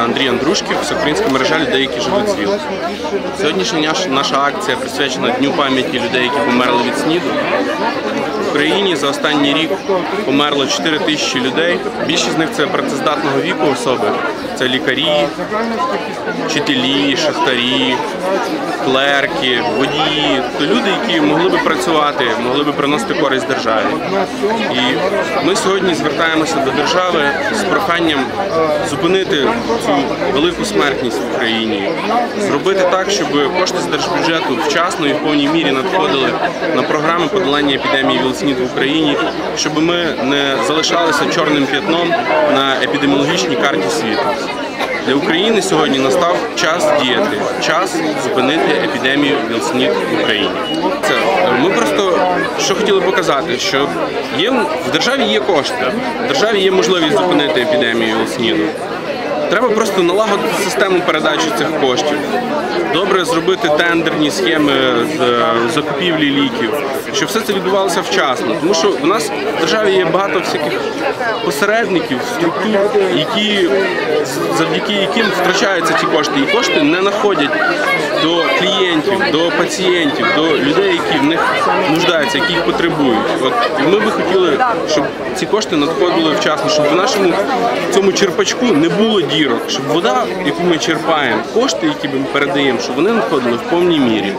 Андрій Андрушків, всеукраїнська мережа людей, які живуть з ВІЛ. Сьогоднішня наша акція присвячена Дню пам'яті людей, які померли від СНІДу. В Україні за останній рік померло 4 тисячі людей. Більшість з них це працездатного віку особи. Це лікарі, вчителі, шахтарі, клерки, водії, то люди, які могли би працювати, могли би приносити користь державі. І ми сьогодні звертаємося до держави з проханням зупинити цю велику смертність в Україні, зробити так, щоб кошти з держбюджету вчасно і в повній мірі надходили на програми подолання епідемії ВІЛ-СНІД в Україні, щоб ми не залишалися чорним п'ятном на епідеміологічній карті світу. Для України сьогодні настав час діяти, час зупинити епідемію Вілснід в Україні. Це ми просто що хотіли показати, що є в державі є кошти, в державі є можливість зупинити епідемію ВІЛ-СНІДу. Треба просто налагодити систему передачі цих коштів. Добре зробити тендерні схеми з е, закупівлі ліків, щоб все це відбувалося вчасно. Тому що в нас в державі є багато всяких посередників, структур, які завдяки яким втрачаються ці кошти, і кошти не находять до клієнтів, до пацієнтів, до людей, які в них нуждаються, які їх потребують. От ми би хотіли, щоб ці кошти надходили вчасно, щоб в нашому цьому черпачку не було дірок, щоб вода, яку ми черпаємо, кошти, які ми передаємо, щоб вони надходили в повній мірі.